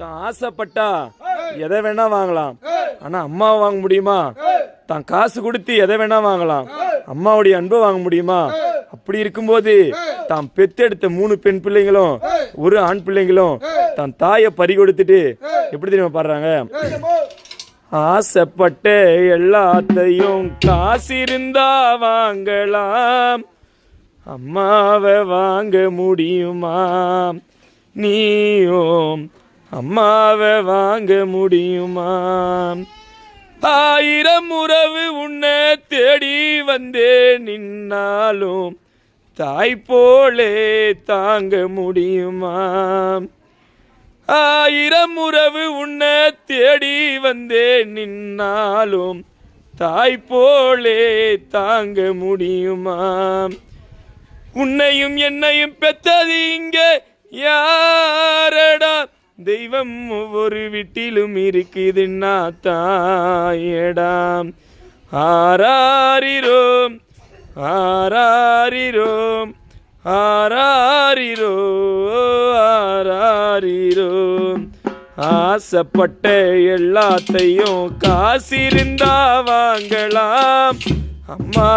தான் ஆசைப்பட்டா எதை வேணா வாங்கலாம். ஆனா அம்மாவை வாங்க முடியுமா? தான் காசு கொடுத்து எதை வேணா வாங்கலாம். அம்மாவுடைய அன்பை வாங்க முடியுமா? அப்படி இருக்கும்போது தான் பெத்தெடுத்த மூணு பெண் பிள்ளைங்களும் ஒரு ஆண் பிள்ளைங்களும் தன் தாயை பறி கொடுத்துட்டு எப்படி தெரியுமா பாடுறாங்க? ஆசைப்பட்ட எல்லாத்தையும் காசு இருந்தா வாங்கலாம். அம்மாவை வாங்க முடியுமா? நீயும் அம்மாவை வாங்க முடியுமா? ஆயிரம் உறவு உன்னை தேடி வந்தே நின்னாலும் தாய் போலே தாங்க முடியுமா? ஆயிரம் உறவு உன்னை தேடி வந்தே நின்னாலும் தாய் போலே தாங்க முடியுமா? உன்னையும் என்னையும் பெத்தது இங்கே யாரடா? தெய்வம் ஒவ்வொரு வீட்டிலும் இருக்குதுன்னா தாயடாம் ஆராரிரோம் ஆராரிரோம் ஆராரிரோ ஆராரிரோ. ஆசைப்பட்ட எல்லாத்தையும் காசிருந்தா வாங்கலாம். அம்மா